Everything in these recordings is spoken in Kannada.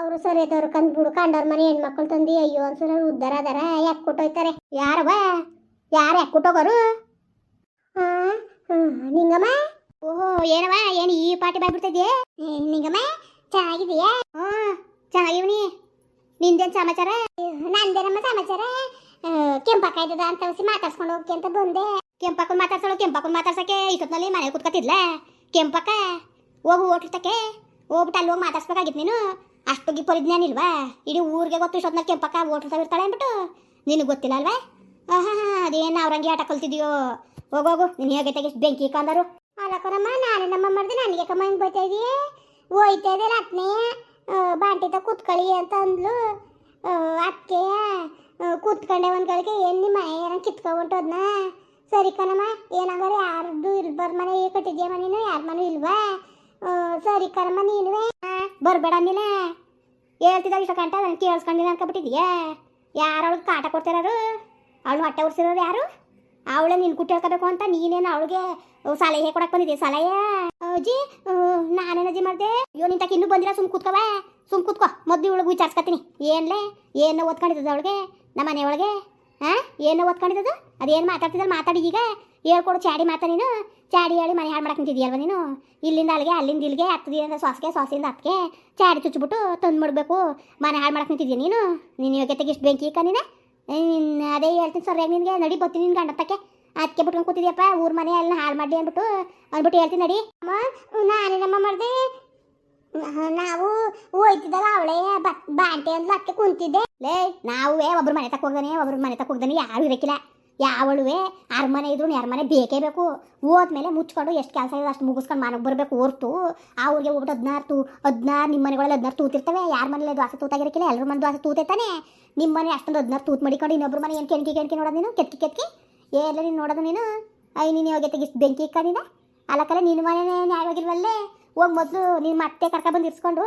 ಅವರು ಸರಿ ಕಂದ್ ಕಂದ್ಬಿಡು ಕಂಡವ್ರ ಮನೆ ಹೆಣ್ಮಕ್ಳು ತಂದು ಅಯ್ಯೋ ಅನ್ಸರ ಉದ್ದಾರ ಅದಾರ, ಯಾಕೆ ಕೊಟ್ಟೋಯ್ತಾರೆ ಯಾರವ ಯಾರು ಯಾಕೆ ಕೊಟ್ಟೋಗೋರು ನಿಂಗಮ್ಮ? ಓಹೋ ಏನವ ಏನು ಈ ಪಾಟಿ ಬಾಯ್ಬಿಡ್ತಿದ್ಯೆ ನಿಂಗಮ್ಮ ಚೆನ್ನಾಗಿದೆಯಾ ಹ್ಞೂ ಚೆನ್ನಾಗಿವ್ನಿ ನಿಂದೇನು ಸಮಾಚಾರ? ನಂದೇನಮ್ಮ ಸಮಾಚಾರ? ಕೆಂಪಕ್ಕಾಯ್ತದ ಅಂತ ಹೊಸಿ ಮಾತಾಡ್ಸ್ಕೊಂಡು ಹೋಗಿ ಅಂತ ಬಂದೆ. ಕೆಂಪಕ್ಕನ್ ಮಾತಾಡ್ಸೋಳು, ಕೆಂಪಕ್ಕನ್ ಮಾತಾಡ್ಸಕ್ಕೆ ಇಷ್ಟೊತ್ತಿನಲ್ಲಿ ಮನೆ ಕೂತ್ಕೊತಿದ್ಲ. ಕೆಂಪಕ್ಕ, ಹೋಗು ಹೋಟ್ಲಕ್ಕೆ ಹೋಗ್ಬಿಟ್ಟು ಅಲ್ಲಿ ಹೋಗಿ ಮಾತಾಡ್ಸ್ಬೇಕಾಗಿತ್ತು ನೀನು. ಅಷ್ಟು ಪರಿಜ್ಞಾನ ಇಲ್ವಾ? ಇಡೀ ಊರಿಗೆ ಗೊತ್ತು ಇಷ್ಟೊತ್ತಿನಲ್ಲಿ ಕೆಂಪಕ್ಕ ಓಟಿರ್ತಾವ ಇರ್ತಾಳೆ ಅಂದ್ಬಿಟ್ಟು. ನಿನಗೆ ಗೊತ್ತಿಲ್ಲ ಅಲ್ವಾ? ಹಾಂ ಅದೇನು ಅವ್ರಂಗೆ ಆಟ ಕಲ್ತಿದ್ಯೋ? ಹೋಗೋಗು ನೀನು ಹೇಗೆ ತೆಗೆ ಬೆಂಕಿ ಕಂದರು. ಆಲಕನಮ್ಮ ನಾನು ನಮ್ಮ ಮಾಡಿದೆ ನನಗೆ ಕಮ್ಮ ಹಿಂಗೆ ಬೈತಾ ಇದೀಯ? ಹೋಯ್ತಾ ಇದೆ ಬಾಂಟಿತ ಕೂತ್ಕೊಳ್ಳಿ ಅಂತ ಅಂದ್ಲು. ಅಕ್ಕೆ ಕೂತ್ಕೊಂಡೆ ಒಂದು ಗಳಿಗೆ ಏನು ನಿಮ್ಮ ಕಿತ್ಕೊಂಡ್ಬಿಟ್ಟು ಕಿತ್ಕೊಂಡ್ಬಿಟ್ಟೋದ್ನ ಸರಿ ಕಣಮ್ಮ, ಏನಾಗಾರೆ ಯಾರ್ದು ಇಲ್ಬಾರ ಮನೆ ಕಟ್ಟಿದ್ಯಾ ಮನೇನು ಯಾರ ಮನೆ ಇಲ್ವಾ? ಸರಿ ಕಣಮ್ಮ, ನೀನುವೆ? ಬರಬೇಡ ಅಂದಿಲ್ಲ ಹೇಳ್ತಿದ್ದಾಗ ಇಷ್ಟ ಕಂಟ ನಾನು ಕೇಳಿಸ್ಕೊಂಡಿಲ್ಲ ಅನ್ಕೊಬಿಟ್ಟಿದ್ಯಾ? ಯಾರು ಅವಳಿಗೆ ಕಾಟ ಕೊಡ್ತಿರೋರು? ಅವಳು ಹೊಟ್ಟೆ ಉರ್ಸಿರೋರು ಯಾರು? ಅವಳೇ ನಿನ್ ಕುಟ್ಟಿ ಹೇಳ್ಕೋಬೇಕು ಅಂತ ನೀನೇನು ಅವಳಿಗೆ ಸಲಹೆ ಕೊಡಕ್ ಬಂದಿದ್ದೆ ಸಲಹೆ? ಅಜ್ಜಿ ನಾನೇನಜ್ಜಿ ಮಾಡಿದೆ? ಅಯ್ಯೋ ನಿಂತಕ್ಕೆ ಇನ್ನೂ ಬಂದಿರ ಸುಮ್ ಕೂತ್ಕವ ಸುಮ್ ಕೂತ್ಕೋ, ಮೊದ್ಲು ಇವಳಿಗೆ ವಿಚಾರಿಸ್ಕೊತೀನಿ. ಏನ್ಲೇ? ಏನೋ ಓದ್ಕೊಂಡಿದ್ದದ ಅವಳಿಗೆ? ನಮ್ಮ ಒಳಗೆ ಹಾ ಏನು ಓದ್ಕೊಂಡಿದ್ದದು ಅದೇನು ಮಾತಾಡ್ತಿದ್ದಲ್ಲ ಮಾತಾಡಿ ಈಗ. ಹೇಳ್ಕೊಡು ಚಾಡಿ ಮಾತಾ ನೀನು? ಚಾಡಿ ಹೇಳಿ ಮನೆ ಹಾಳು ಮಾಡಕ್ಕೆ ನೀನು? ಇಲ್ಲಿಂದ ಅಲ್ಲಿಗೆ, ಅಲ್ಲಿಂದ ಇಲ್ಲಿಗೆ ಹತ್ತದಿಂದ ಸಾಸಿಗೆ, ಸಾಸಿಯಿಂದ ಹತ್ತಿಗೆ ಚಾಡಿ ಚುಚ್ಚಿಬಿಟ್ಟು ತಂದು ಮಾಡಬೇಕು. ಮನೆ ಹಾಳು ಮಾಡಕ್ಕೆ ನಿಂತಿದ್ಯಾ ನೀನು? ನೀನು ಯೋಗ್ಯತೆಗೆ ಇಷ್ಟು ಬೆಂಕಿ ಇಕ್ಕ ನೀನು? ಅದೇ ಹೇಳ್ತೀನಿ ಸರಿಯಾಗಿ ನಿನಗೆ. ನಡಿ, ಬರ್ತೀನಿ ಗಂಡ ಗಂಡತ್ತಕ್ಕೆ ಅದಕ್ಕೆ ಬಿಟ್ಕೊಂಡು ಕೂತಿದ್ಯಪ್ಪ, ಊರ ಮನೆ ಎಲ್ಲ ಹಾಳು ಮಾಡಿ ಅಂದ್ಬಿಟ್ಟು ಅಂದ್ಬಿಟ್ಟು ಹೇಳ್ತೀನಿ ನಡಿ. ಅಮ್ಮ ನಾನೇನಮ್ಮ ಮಾಡಿದೆ ನಾವು ಹೋಯ್ತಿದ್ದಾಗ ಅವಳೇ ಬಾಂಟೆ ಅಂದ್ಲು ಅದಕ್ಕೆ ಕುಂತಿದ್ದೆ. ಲೇ, ನಾವು ಒಬ್ರು ಮನೆ ತಕ್ಕ ಹೋಗ್ದಾನೆ, ಒಬ್ರು ಮನೆ ತಕ್ಕ ಹೋಗ್ದಾನೆ, ಯಾರು ಇರಕ್ಕಿಲ್ಲ ಯಾವಳುವೆ ಅರಮನೆ ಇದ್ರು ಯಾರ ಬೇಕೇ ಬೇಕು. ಹೋದ್ಮೇಲೆ ಮುಚ್ಕೊಂಡು ಎಷ್ಟು ಕೆಲಸ ಇದೆ ಅಷ್ಟು ಮುಗಿಸ್ಕೊಂಡು ಮನೆಗೆ ಬರಬೇಕು ಹೊರ್ತು. ಆ ಊರಿಗೆ ಹೋಗ್ಬಿಟ್ಟು ಹದಿನಾರು ತೂ, ಹದಿನಾರು ನಿಮ್ಮ ಮನೆಗಳಲ್ಲಿ ಹದಿನಾರು ತೂತಿರ್ತವೆ. ಯಾರ ಮನೇಲಿ ದ್ವಾಸೆ ತೂತಾಗಿರಕ್ಕಿಲ್ಲ ಎಲ್ಲರ ಮನೆ ದ್ವಾಸೆ ತೂತೈತಾನೆ. ನಿಮ್ಮ ಮನೆ ಅಷ್ಟೊಂದು ಹದಿನಾರು ತೂತ್ ಮಾಡಿಕೊಂಡು ಇನ್ನೊಬ್ಬರ ಮನೆ ಏನು ಕೆಣಕಿ ಕೆಣಕಿ ನೋಡೋದು ನೀನು? ಕೆತ್ತಿ ಕೆತ್ತಿ ಎಲ್ಲ ನೀನು ನೋಡೋದು ನೀನು? ಐ, ನೀನು ಯಾವಾಗ ತೆಗಿಸ್ ಬೆಂಕಿ ಇಕ್ಕಂದಿದೆ ಅಲ್ಲಕ್ಕಲ್ಲ ನಿನ್ನ ಮನೆನೇ ನ್ಯಾಯವಾಗಿಲ್ವಲ್ಲೇ ಹೋಗಿ ಮೊದಲು ನೀನು ಮತ್ತೆ ಕರ್ಕೊಬಂದು ಇರ್ಸ್ಕೊಂಡು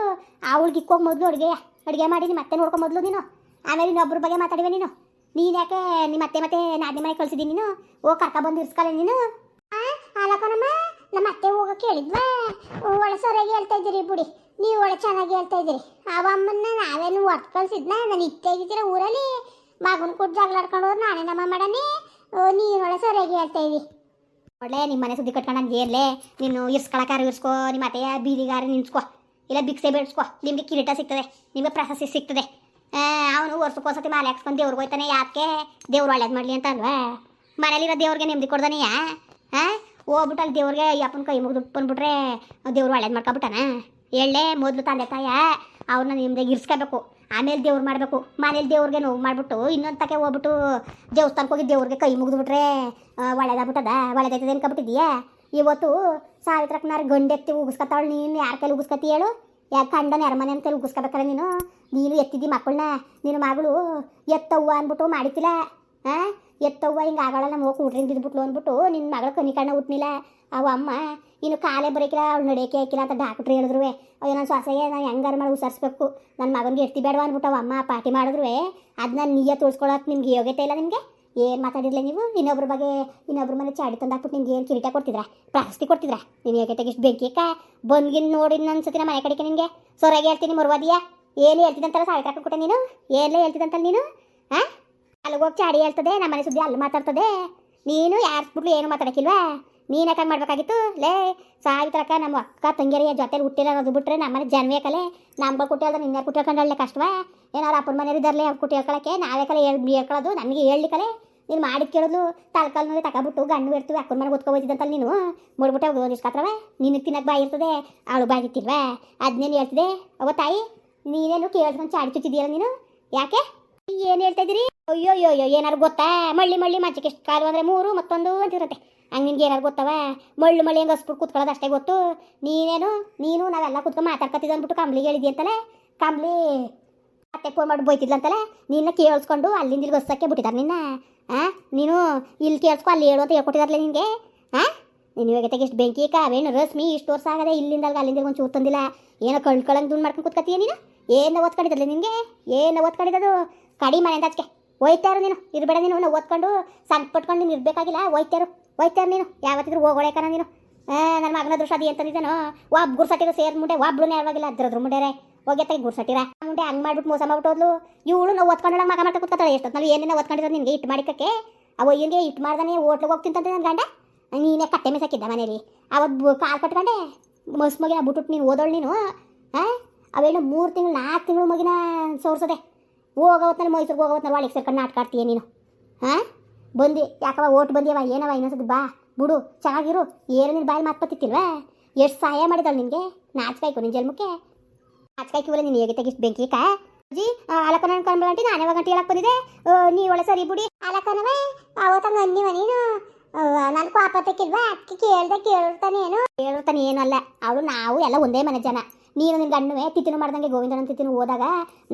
ಅವಳಿಗೆ ಇಕ್ಕೋಗಿ ಮೊದಲು ಅಡುಗೆ ಅಡುಗೆ ಮಾಡಿ ಮತ್ತೆ ನೋಡ್ಕೊ ಮೊದಲು ನೀನು. ಆಮೇಲೆ ಇನ್ನೊಬ್ಬರ ಬಗ್ಗೆ ಮಾತಾಡಿವೆ ನೀನು. ನೀನು ಯಾಕೆ ನಿಮ್ಮ ಅತ್ತೆ ಮತ್ತೆ ನಾದಿನಿ ಮನೆ ಕಳ್ಸಿದ್ದೀನಿ ನೀನು? ಓ, ಕರ್ಕ ಬಂದು ಇರ್ಸ್ಕೊಳ್ಳಿ ನೀನು? ಅಲ್ಲಕ್ಕನಮ್ಮ ನಮ್ಮ ಅತ್ತೆ ಹೋಗಕ್ಕೆ ಹೇಳಿದ್ವಾ ಒಳ್ಳೆ ಸರಿಯಾಗಿ ಹೇಳ್ತಾ ಇದ್ದೀರಿ ಬಿಡಿ. ನೀವು ಒಳ್ಳೆ ಚೆನ್ನಾಗಿ ಹೇಳ್ತಾ ಇದ್ದೀರಿ. ಅವ ಅಮ್ಮನ್ನ ನಾವೇನು ಒಟ್ಟು ಕಳ್ಸಿದ್ನ? ನಾನು ಇತ್ತೇ ಇದ್ದೀರ ಊರಲ್ಲಿ? ಮಗನ ಕೊಟ್ಟು ಜಗಳಾಡ್ಕೊಂಡು ಹೋದ್ರೆ ನಾನೇ ನಮ್ಮ ಮಾಡನೆ ನೀನು ಒಳ್ಳೆ ಸರಿಯಾಗಿ ಹೇಳ್ತಾ ಇದ್ದೀವಿ ಒಳ್ಳೆ ನಿಮ್ಮ ಮನೆ ಸುದ್ದಿ ಕಟ್ಕೊಂಡು ಏರ್ಲೆ ನೀನು ಇರ್ಸ್ಕೊಳಕಾರ ಇರ್ಸ್ಕೋ ನಿಮ್ಮ ಅತ್ತೆಯ ಬೀದಿಗಾರ ನಿನ್ಸ್ಕೋ ಇಲ್ಲ ಭಿಕ್ಷೆ ಬೇಡ್ಸ್ಕೋ. ನಿಮಗೆ ಕಿರೀಟ ಸಿಗ್ತದೆ. ನಿಮಗೆ ಪ್ರಶಸ್ತಿ ಸಿಗ್ತದೆ. ಅವನು ವರ್ಷಕ್ಕೋಸತಿ ಮಾಲೆ ಹಾಕ್ಸ್ಕೊಂಡು ದೇವ್ರಿಗೆ ಹೋಯ್ತಾನೆ, ಯಾಕೆ? ದೇವ್ರು ಒಳ್ಳೇದು ಮಾಡಲಿ ಅಂತ ಅಲ್ವಾ ಮನೇಲಿರೋ ದೇವ್ರಿಗೆ ನೆಮ್ಮದಿ ಕೊಡ್ದಾನೆಯ? ಹಾಂ ಹೋಗ್ಬಿಟ್ಟು ಅಲ್ಲಿ ದೇವ್ರಿಗೆ ಅಪ್ಪನ ಕೈ ಮುಗಿದು ಬಂದ್ಬಿಟ್ರೆ ದೇವ್ರು ಒಳ್ಳೇದು ಮಾಡ್ಕೊಬಿಟ್ಟಾನ? ಹೇಳೇ ಮೊದಲು ತಂದೆ ತಾಯ ಅವ್ರನ್ನ ನಿಮ್ದಾಗ ಇರ್ಸ್ಕೋಬೇಕು. ಆಮೇಲೆ ದೇವ್ರು ಮಾಡಬೇಕು. ಮನೇಲಿ ದೇವ್ರಿಗೆ ನೋವು ಮಾಡಿಬಿಟ್ಟು ಇನ್ನೊಂದು ತಕ್ಕೆ ಹೋಗ್ಬಿಟ್ಟು ದೇವಸ್ಥಾನಕ್ಕೆ ಹೋಗಿ ದೇವ್ರಿಗೆ ಕೈ ಮುಗಿದ್ಬಿಟ್ರೆ ಒಳ್ಳೇದಾಗ್ಬಿಟ್ಟದ? ಒಳ್ಳೇದಾಯ್ತದೆ ಅನ್ಕೊಬಿಟ್ಟಿದ್ಯಾ? ಇವತ್ತು ಸಾವಿತ್ರಕ್ಕನಾರು ಗಂಡೆತ್ತಿ ಉಗಿಸ್ಕೊತಾವಳು ನೀನು, ಯಾರ ಕೈಲಿ ಉಗಿಸ್ಕತಿ ಹೇಳು? ಯಾಕೆ ಕಂಡನ ಅರಮನೆ ಅಂತ ಉಗಿಸ್ಕೋಬೇಕಾರೆ ನೀನು? ನೀನು ಎತ್ತಿದ್ದಿ ಮಕ್ಕಳನ್ನ, ನಿನ್ನ ಮಗಳು ಎತ್ತವ್ವ ಅಂದ್ಬಿಟ್ಟು ಮಾಡಿತಿಲ್ಲ ಹಾಂ ಎತ್ತವ್ವ ಹಿಂಗೆ ಆಗೋಲ್ಲ ನಮ್ಮ ಹೋಗಿ ಊಟ್ರಿಂದ ಬಿದ್ಬಿಟ್ಲು ಅಂದ್ಬಿಟ್ಟು ನಿನ್ನ ಮಗಳ ಕನಿಕಣ್ಣ ಹುಟ್ನಿಲ್ಲ. ಅವ ಅಮ್ಮ, ಇನ್ನು ಕಾಲೇ ಬರೋಕಿಲ್ಲ, ಅವ್ಳು ನಡೆಯೋಕೆ ಹಾಕಿಲ್ಲ ಅಂತ ಡಾಕ್ಟ್ರು ಹೇಳಿದ್ರು. ಅಯ್ಯೋ ನನ್ನ ಸೊಸೆಗೆ ನಾನು ಹೆಂಗಾರು ಮಾಡಿ ಉಸರಿಸ್ಬೇಕು ನನ್ನ ಮಗನಿಗೆ ಎತ್ತಿ ಬೇಡವ ಅಂದ್ಬಿಟ್ಟು ಅವ ಅಮ್ಮ ಪಾರ್ಟಿ ಮಾಡಿದ್ರು. ಅದನ್ನ ನೀಯ ತೋರಿಸ್ಕೊಳಕ್ಕೆ ನಿಮ್ಗೆ ಯೋಗ್ಯತೆ ಇಲ್ಲ ನಿಮಗೆ? ಏನು ಮಾತಾಡಿರಲಿ ನೀವು? ಇನ್ನೊಬ್ರ ಬಗ್ಗೆ ಇನ್ನೊಬ್ರ ಮನೆ ಚಾಡಿ ತಂದಾಕ್ಬಿಟ್ಟು ನಿಮ್ಗೆ ಏನು ಕಿರೀಟ ಕೊಡ್ತಿದ್ರಾ? ಪ್ರಾಸ್ತಿ ಕೊಡ್ತಿದ್ರ? ನೀನು ಹೇಗೆ ಇಷ್ಟು ಬೆಂಕಿ ಅಕ್ಕ ಬಂದ್ಗಿನ್ ನೋಡಿ ನನ್ನ ಸತಿ ಮನೆ ಕಡೆಗೆ ನಿನಗೆ ಸೊರಾಗಿ ಹೇಳ್ತೀನಿ, ಮರುವಾದಿಯ. ಏನು ಹೇಳ್ತಿದ್ದಂತಲ್ಲ ಸಾವಿರ ಕೊಟ್ಟೆ ನೀನು? ಏನೇ ಹೇಳ್ತಿದ್ದಂತಲ್ಲ ನೀನು? ಹಾಂ ಅಲ್ಲಿಗೆ ಹೋಗಿ ಚಾಡಿ ಹೇಳ್ತದೆ, ನಮ್ಮ ಮನೆ ಸುದ್ದಿ ಅಲ್ಲಿ ಮಾತಾಡ್ತದೆ. ನೀನು ಯಾರಿಸ್ಬಿಟ್ಲು ಏನು ಮಾತಾಡಕ್ಕಿಲ್ವಾ? ನೀನು ಯಾಕೆ ಮಾಡಬೇಕಾಗಿತ್ತು? ಲೇ ಸಾವಿತ್ರಕ್ಕ ನಮ್ಮ ಅಕ್ಕ ತಂಗಿಯರಿಗೆ ಜೊತೆಲಿ ಹುಟ್ಟಿರೋದು ಬಿಟ್ರೆ ನಮ್ಮನೆ ಜನ್ಮೇ ಕಲೆ. ನಮ್ಗಳು ಕುಟ್ಟಿ ಹೇಳ್ದ ನಿನ್ನ ಕುಟ್ಟಿ ಹೇಳ್ಕೊಂಡಳ್ಳೆ ಕಷ್ಟವಾ? ಏನಾರು ಅಪ್ಪನ ಮನೆಯವ್ರು ಇದ್ದಾರಲೆ ಅವ್ರು ಕುಟ್ಟಿ ಹೇಳ್ಕೊಳಕ್ಕೆ. ನಾವೇ ಕಲೆ ಹೇಳಿ ಹೇಳ್ಕೊಳ್ಳೋದು ನನಗೆ ಕಲೆ. ನೀನು ಮಾಡಿ ಕೇಳೋದು ತಲ್ಕಲ್ ನೋಡಿ ತಗೊಬಿಟ್ಟು ಗಂಡು ಇರ್ತೀವಿ ಅಕ್ಕನ ಮನೆಗೆ ಓದ್ಕೊಬೋದಿದ್ದಂತಲ್ಲ ನೀನು? ಮುಡ್ಬಿಟ್ಟೆ ಹೋಗೋದಿಸ್ಕತ್ರವ ನಿನಗೆ ತಿನ್ನಕ್ಕೆ ಬಾಯಿ ಇರ್ತದೆ ಅವಳು ಬಾಯಿ ತಿತ್ತಿಲ್ವಾ ಅದನ್ನೇನು ಹೇಳ್ತಿದೆ? ಅವ ತಾಯಿ, ನೀನೇನು ಕೇಳ್ಕೊಂಡು ಚಾಡಿ ಚುಚ್ಚಿದೀಯಲ್ಲ ನೀನು? ಯಾಕೆ? ಏನು ಹೇಳ್ತಾ ಇದ್ದೀರಿ? ಅಯ್ಯೋ ಅಯ್ಯೋ ಏನಾರು ಗೊತ್ತಾ? ಮಳ್ಳಿ ಮಳ್ಳಿ ಮಜ್ಜಿಗೆ ಎಷ್ಟು ಕಾಲು ಅಂದರೆ ಮೂರು, ಮತ್ತೊಂದು ಅಂತಿರುತ್ತೆ ಹಂಗೆ ನಿನ್ಗೆ ಏನಾರು ಗೊತ್ತವ? ಮಳ್ಳು ಮಳ್ಳಿ ಹಂಗೆ ಹಸ್ಬಿಟ್ಟು ಕೂತ್ಕೊಳ್ಳೋದು ಅಷ್ಟೇ ಗೊತ್ತು. ನೀನೇನು? ನೀನು ನಾವೆಲ್ಲ ಕೂತ್ಕೊಂಡು ಮಾತಾಡ್ಕೊತಿದ್ದು ಅಂದ್ಬಿಟ್ಟು ಕಂಬ್ಲಿಗೆ ಹೇಳಿದಿ ಅಂತಲೇ? ಕಂಬ್ಲಿ ಮತ್ತೆ ಫೋನ್ ಮಾಡಿ ಬೈತಿದ್ಲಂತಲ್ಲ ನಿನ್ನ ಕೇಳಿಸ್ಕೊಂಡು ಅಲ್ಲಿಂದ ಇಲ್ಲಿ ಹೊಸಕ್ಕೆ ಬಿಟ್ಟಿದ್ದಾರೆ ನಿನ್ನ. ಹಾಂ ನೀನು ಇಲ್ಲಿ ಕೇಳಿಸ್ಕೊ, ಅಲ್ಲಿ ಹೇಳು ಅಂತ ನಿನಗೆ. ಹಾಂ ನೀನು ಇವಾಗ ಎಷ್ಟು ಬೆಂಕಿ, ಕಾವೇನು, ರಶ್ಮಿ, ಇಷ್ಟು ವರ್ಷ ಆಗದೆ ಇಲ್ಲಿಂದ ಅಲ್ಲಿಂದ ಒಂದು ಚೂರು ತಂದಿಲ್ಲ. ಏನೋ ಕಳ್ಕೊಳ್ಳಂಗೆ ದುಡ್ಡು ಮಾಡ್ಕೊಂಡು ಕೂತ್ಕತ್ತೀಯ ನೀನು? ಏನು ಓದ್ಕೊಂಡಿದ್ದಲ್ಲ ನಿನಗೆ? ಏನು ಓದ್ಕೊಂಡಿದ್ದು ಕಡಿಮೆ ಮನೆಯಿಂದ ಅದಕ್ಕೆ ಹೋಯ್ತಾರು ನೀನು, ಇರಬೇಡ ನೀನು ಓದ್ಕೊಂಡು ಸಣ್ಣ ಪಟ್ಕೊಂಡು ನೀನು ಇರಬೇಕಾಗಿಲ್ಲ ಹೋಯ್ತಾರು ಹೋಯ್ತಾರು ನೀನು? ಯಾವತ್ತಿದ್ರು ಹೋಗೋಳೇಕನ ನೀನು. ನನ್ನ ಮಗನ ದೃಶ್ಯ ಅದು ಅಂತಂದಿದ್ದಾನೋ? ಒಬ್ಬರು ಗುರ್ಸಟ್ಟಿದ್ರು ಸೇರ್ ಮುಂಡೆ ಒಬ್ಳು ಯಾವಾಗಿಲ್ಲ ಅದ್ರದ್ರ ಮುಂಡೆರೆ. ಹೋಗ್ಯತ್ತ ಗುರ್ಸಟ್ಟಿರ. ಮುಂದೆ ಹಂಗೆ ಮಾಡ್ಬಿಟ್ಟು ಮೋಸ ಮಾಡ್ಬಿಟ್ಟು ಇವಳು ನಾವು ಒತ್ಕೊಂಡಾಗ ಮಗ ಮಾಡ್ತಾ ಕೂತ್ಕೊತಾಳೆ. ಎಷ್ಟೊತ್ತು ಏನೇನೋ ಒತ್ಕೊಂಡಿರೋದು ನಿನಗೆ ಇಟ್ಟು ಮಾಡಿಕಕ್ಕೆ? ಅವ ಹಿಂಗೆ ಇಟ್ಟು ಮಾಡ್ದಾನೆ ಹೋಟ್ಲಿಗೆ ಹೋಗ್ತೀನಿ ನನ್ನ ಗಂಡ. ನೀನೇ ಕಟ್ಟೆ ಮೇಸಾಕಿದ್ದ ಮನೇಲಿ. ಅವತ್ತು ಕಾಲು ಕಟ್ಕೊಂಡೆ ಮಸ್ ಮಗಿನ ಬಿಟ್ಬಿಟ್ಟು ನೀನು ಓದೋಳು ನೀನು ಹಾಂ ಅವೇನು ಮೂರು ತಿಂಗಳು ನಾಲ್ಕು ತಿಂಗಳು ಮಗಿನ ಸೋರ್ಸದೆ. ಹೋಗೋವತ್ನಲ್ಲಿ ಮೈಸೂರಿಗೆ ಹೋಗೋವತ್ನಲ್ಲಿ ಒಳಗೆ ಸೇರ್ಕೊಂಡು ನಾಟ್ಕಾಡ್ತೀಯ ನೀನು ಹಾಂ ಬಂದು ಯಾಕವ ಓಟ್ ಬಂದಿಯವ ಏನವ ಇನ್ನೊಂದ್ಸತಿ ಬಾ, ಬಿಡು, ಚೆನ್ನಾಗಿರು ಏನು ನಿನ್ನ ಬಾಯಿ ಮಾತು ಬತ್ತಿತ್ತಿಲ್ವಾ ಎಷ್ಟು ಸಹಾಯ ಮಾಡಿದಳು ನಿನಗೆ? ನಾಚ್ಕಾಯ್ಕು ನಿನ್ನ ಜನ್ಮಕ್ಕೆ. ನಾಚ್ಕಾಯ್ಕಿವಲ್ಲ ನೀನು ಹೇಗೆ ತೆಗಿಸ್ ಬೆಂಕಿ ಕಾ? ಅಜ್ಜಿ ಅಲಕನ ಕಂಬಂಟಿ ಯಾವಾಗ ಗಂಟೆ ಹೇಳಕ್ಕೆ ಬಂದಿದೆ ನೀ ಒಳ್ಳೆ ಸರಿ ಬಿಡಿ. ಅಲಕನವೇ ಅವತ್ತಂಗ ಅನ್ನಿವ ನೀನು? ನನ್ಗೂ ಆಪತ್ತಕ್ಕಿಲ್ವಾ? ಅದಕ್ಕೆ ಕೇಳ್ದೆ ಕೇಳ್ತಾನೆ ಏನು ಕೇಳ್ತಾನೆ ಏನಲ್ಲ ಅಲ್ಲ, ಅವಳು ನಾವು ಎಲ್ಲ ಒಂದೇ ಮನೆ ಜನ. ನೀನು ನಿನ್ನ ಗಂಡುವೆ ತಿತ್ತಿನ ಮಾಡ್ದಂಗೆ ಗೋವಿಂದನ ತಿತ್ತಿನ ಹೋದಾಗ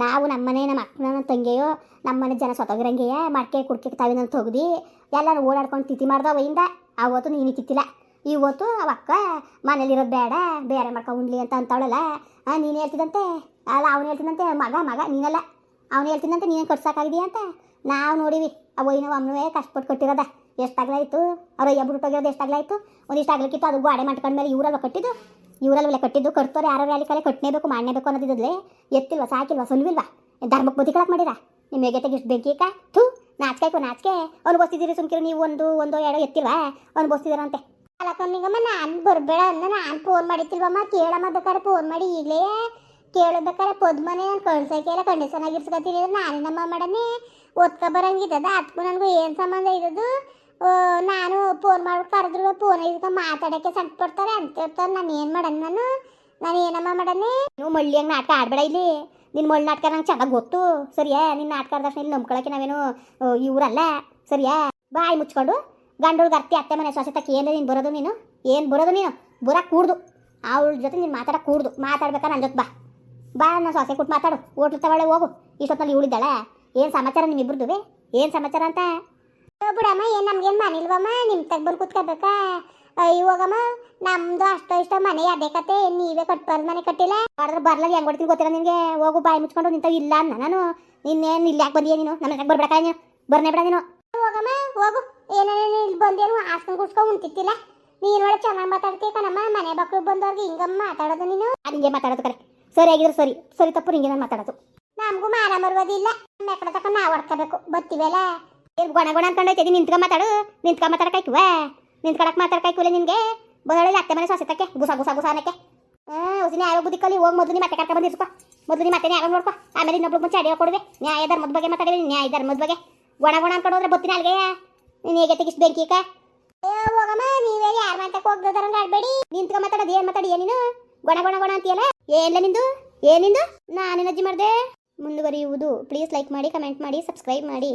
ನಾವು ನಮ್ಮನೆ ನಮ್ಮ ಅಕ್ಕನ ನನ್ನ ತಂಗಿಯೋ ನಮ್ಮನೆ ಜನ ಸೊತಗಿರಂಗೆಯ ಮಡಕೆ ಕುಡ್ಕೆ ತಾವಿನ ತೊಗ್ದು ಎಲ್ಲರೂ ಓಡಾಡ್ಕೊಂಡು ತಿತ್ತಿ ಮಾಡ್ದ ಅವಿಂದ ಅವತ್ತು ನೀನು ತಿತ್ತಿಲ್ಲ. ಇವತ್ತು ಅವ ಅಕ್ಕ ಮನೇಲಿರೋದು ಬೇಡ, ಬೇರೆ ಮಾಡ್ಕೊಂಡು ಉಣ್ಲಿ ಅಂತ ಅಂತವಳಲ್ಲ ನೀನು ಹೇಳ್ತಿದಂತೆ ಅಲ್ಲ, ಅವನು ಹೇಳ್ತಿದ್ದಂತೆ, ಮಗ ಮಗ, ನೀನಲ್ಲ. ಅವನು ಹೇಳ್ತಿದ್ದಂತೆ ನೀನು ಕಟ್ಸೋಕ್ಕಾಗಿದೆಯಾ ಅಂತ? ನಾವು ನೋಡಿವಿ ಅವ ಏನೋ ಅಮ್ಮನವೇ ಕಷ್ಟಪಟ್ಟು ಕಟ್ಟಿರೋದ. ಎಷ್ಟಾಗ್ಲಾಯ್ತು ಅವ್ರ ಎಬ್ಬರು ಬಿಟ್ಟೋಗಿರೋದು ಎಷ್ಟಾಗ್ಲಾಯ್ತು ಒಂದಿಷ್ಟು ಆಗ್ಲಿಕ್ಕಿತ್ತು ಅದು ಗೋಡೆ ಮಾಡ್ಕೊಂಡ್ಮೇಲೆ ಇವರೆಲ್ಲ ಕಟ್ಟಿದ್ದು? ಇವರಲ್ವಲ್ಲ ಕಟ್ಟಿದ್ದು ಕಟ್ತೋರು ಯಾರು ಅಲ್ಲಿ ಕಲೆ ಕಟ್ಟನೇಬೇಕು ಮಾಡನೇಬೇಕು ಅನ್ನೋದಿದ್ಲೆ ಎತ್ತಿಲ್ವಾ ಸಾಕಿಲ್ವಾ ಸೊಲ್ವಿಲ್ವಾ? ಧರ್ಮಕ್ಕೆ ಬುದ್ಧಿ ಕಳಕ್ ಮಾಡಿರ? ನಿಮಗೆ ಬೆಂಕಿ ಕಾ ಥೂ ನಾಚ್ಕಾಯ್ಕೋ ನಾಚಿಕೆ. ಅವ್ನು ಬಸ್ತಿದ್ದೀರಿ ಸುಮ್ಕಿರು ನೀವು ಒಂದು ಒಂದು ಎರಡು ಎತ್ತಿಲ್ವಾ? ಅವ್ನು ಬಸ್ತಿದ್ದೀರಂತೆ ಅಲ್ಲಕ್ಕಮ್ಮನಿಗಮ್ಮ ನಾನು ಬರಬೇಡ ಅಂದ. ನಾನು ಫೋನ್ ಮಾಡಿತ್ತಿಲ್ವಮ್ಮ ಕೇಳಮ್ಮ ಬೇಕಾದ್ರೆ ಫೋನ್ ಮಾಡಿ ಈಗಲೇ. ಕೇಳಬೇಕಾರೆ ಪದ್ಮನೆ ನಾನು ಕಳ್ಸೋಕೆಲ್ಲ ಕಂಡೀಷನ್ ಆಗಿರ್ಸ್ಕೊತೀನಿ ನಾನು ನಮ್ಮ ಮಾಡನೆ ಓದ್ಕೊ ಬರಂಗಿದ್ದದ ಅದಕ್ಕೂ ನನಗೂ ಏನು ಸಂಬಂಧ ಆ, ನಾನು ಫೋನ್ ಮಾಡಿ ಕರೆದ್ರು ಫೋನ್ ಇಸ್ಕೊಂಡು ಮಾತಾಡೋಕ್ಕೆ ಸಂಕಟ ಪಡ್ತಾರೆ, ಅಂತ ಇರ್ತಾರೆ ನಾನು ಏನು ಮಾಡಣ ನಾನು? ನಾನು ಏನಮ್ಮ ಮಾಡನೆ? ನೀವು ಮಳ್ಳಿ ಹಂಗೆ ನಾಟಕ ಆಡಬೇಡ ಇಲ್ಲಿ. ನಿನ್ನ ಮಳ್ಳಿ ನಾಟಕ ನಂಗೆ ಚೆನ್ನಾಗಿ ಗೊತ್ತು. ಸರಿಯಾ? ನಿನ್ನ ನಾಟಕ ಆದ ತಕ್ಷಣ ಇಲ್ಲಿ ನಂಬ್ಕೊಳಕ್ಕೆ ನಾವೇನು ಇವರಲ್ಲ? ಸರಿಯಾ? ಬಾಯಿ ಮುಚ್ಕೊಂಡು ಗಂಡಳು ಗರ್ತಿ ಅತ್ತೆ ಮನೆ ತಕ್ಕ ಏನು ನೀನು ಬರೋದು ನೀನು? ಏನು ಬರೋದು ನೀನು? ಬರಕ್ಕೆ ಕೂಡ್ದು. ಅವಳ ಜೊತೆ ನೀನು ಮಾತಾಡಕ್ಕೆ ಕೂಡ್ದು. ಮಾತಾಡ್ಬೇಕಾ ನನ್ನ ಜೊತೆ ಬಾ. ಬಾ ನಾನು ಸೊಸೆ ಕೊಟ್ಟು ಮಾತಾಡು. ಹೋಟ್ಲು ತಗೊಳ್ಳೆ ಹೋಗು. ಇಷ್ಟೊತ್ತಲ್ಲಿ ಇವಳಿದ್ದಾಳೆ. ಏನು ಸಮಾಚಾರ ನಿಮ್ಮಿಬ್ರದ್ದು ಏನು ಸಮಾಚಾರ ಅಂತ? ಬಿಡಮ್ಮ ಏನು ನಮ್ಗೇನು ಮನೆ ಇಲ್ವಮ್ಮ? ನಿಮ್ಮ ತಗ ಬಂದು ಕೂತ್ಕೋಬೇಕಾ? ಇವಾಗಮ್ಮ ನಮ್ದು ಅಷ್ಟೋ ಇಷ್ಟ ಮನೆ ಅದೇ ಕತೆ ನೀವೇ ಕಟ್ಬಾರ್ದು ಮನೆ ಕಟ್ಟಿಲ್ಲ. ಮಾಡಿದ್ರೆ ಬರ್ಲಾಗ ಹೆಂಗ್ ಕೊಡ್ತೀನಿ ಗೊತ್ತಿಲ್ಲ ನಿಮಗೆ. ಹೋಗು ಬಾಯಿ ಮುಚ್ಕೊಂಡು ನಿಂತ ಇಲ್ಲ ಅನ್ನ ನಾನು. ನಿನ್ನೇನು ಇಲ್ಲಿ ಯಾಕೆ ಬಂದಿಯ ನೀನು? ನಮ್ಮ ಯಾಕೆ ಬರ್ಬೇಕ ನೀನು. ಬರ್ನೇ ಬಿಡ ನೀನು. ಹೋಗಮ್ಮ ಹೋಗು. ಏನೇನು ಇಲ್ಲಿ ಬಂದೇನು ಹಾಸ್ಕೊಂಡು ಕುಡ್ಸ್ಕೊಂಡು ಉಂಟಿತ್ತಿಲ್ಲ ನೀನು ಒಳ್ಳೆ ಚೆನ್ನಾಗಿ ಮಾತಾಡ್ತೀಯ ಕಣಮ್ಮ. ಮನೆ ಬಕ್ಕಳು ಬಂದವ್ರಿಗೆ ಹಿಂಗಮ್ಮ ಮಾತಾಡೋದು ನೀನು? ಹಿಂಗೆ ಮಾತಾಡೋದು ಕರೆ ಸರಿ ಆಗಿದ್ರು ಸರಿ. ಸರಿ ತಪ್ಪು ಹಿಂಗೆ ನಾನು ಮಾತಾಡೋದು. ನಮಗೂ ಮಾನ ಮರುವುದಿಲ್ಲ ಎಕಡೆ ತಕ್ಕ ನಾವು ಹೊಡ್ಕೋಬೇಕು. ಬತ್ತೀವಲ್ಲ ಏನು ಗೊಣ ಗೊಣ ಅನ್ಕೊಂಡೈತೆ ನಿಂತ್ಕೊಂಡ್ ಮಾತಾಡು. ನಿಂತ್ಕೊಂಡ್ ಮಾತಾಡಕಾಯ್ಕುವ ನಿಂತ್ಕೊಳಕ್ ಮಾತಾಡಕಾಯ್ಕುಲ್ಲ ನಿನ್ಗೆ? ಬದಲಾಗಿ ಅತ್ತೆ ಮನೆ ಸೊಸೆತಕ್ಕೆ. ಗುಸ ಗುಸ ಗುಸ ಅನ್ನಕ್ಕೆ. ಉಸಿನ ಯಾವ ಬುದ್ಧಿ ಕಲಿ? ಹೋಗಿ ಮೊದಲು ಮತ್ತೆ ಕರ್ಕೊಂಡ್ ಬಂದಿರ್ಸ್ಕೊ. ಮೊದಲು ನಿಮ್ಮ ಮತ್ತೆ ಯಾವಾಗ ನೋಡ್ಕೊ. ಆಮೇಲೆ ಇನ್ನೊಬ್ಳು ಮುಂಚೆ ಅಡಿಗೆ ಕೊಡುವೆ. ನ್ಯಾಯ ಧರ್ಮದ ಬಗ್ಗೆ ಮಾತಾಡಿದ್ರೆ ನ್ಯಾಯ ಧರ್ಮದ ಬಗ್ಗೆ. ಗೊಣ ಗೊಣ ಅನ್ಕೊಂಡು ಬುತ್ತಿನ ಅಲ್ಗೆ ನೀನು ಹೇಗೆ ತೆಗಿಸ್ ಬೆಂಕಿ ಕಾ ಹೋಗಮ್ಮ ನೀವೇ ಯಾರ ಮಾತಕ್ಕೆ ಹೋಗ್ದರಂಗ ಆಡ್ಬೇಡಿ. ನಿಂತ್ಕೊ ಮಾತಾಡೋದು ಏನು ಮಾತಾಡಿ ನೀನು? ಗೊಣ ಗೊಣ ಗೊಣ ಅಂತೀಯಲ್ಲ? ಏನಿಲ್ಲ ನಿಂದು? ಏನಿಂದು ನಾನೇನು ಅಜ್ಜಿ ಮಾಡಿದೆ? ಮುಂದುವರಿಯುವುದು. ಪ್ಲೀಸ್ ಲೈಕ್ ಮಾಡಿ ಕಮೆಂಟ್ ಮಾಡಿ ಸಬ್ಸ್ಕ್ರೈಬ್ ಮಾಡಿ.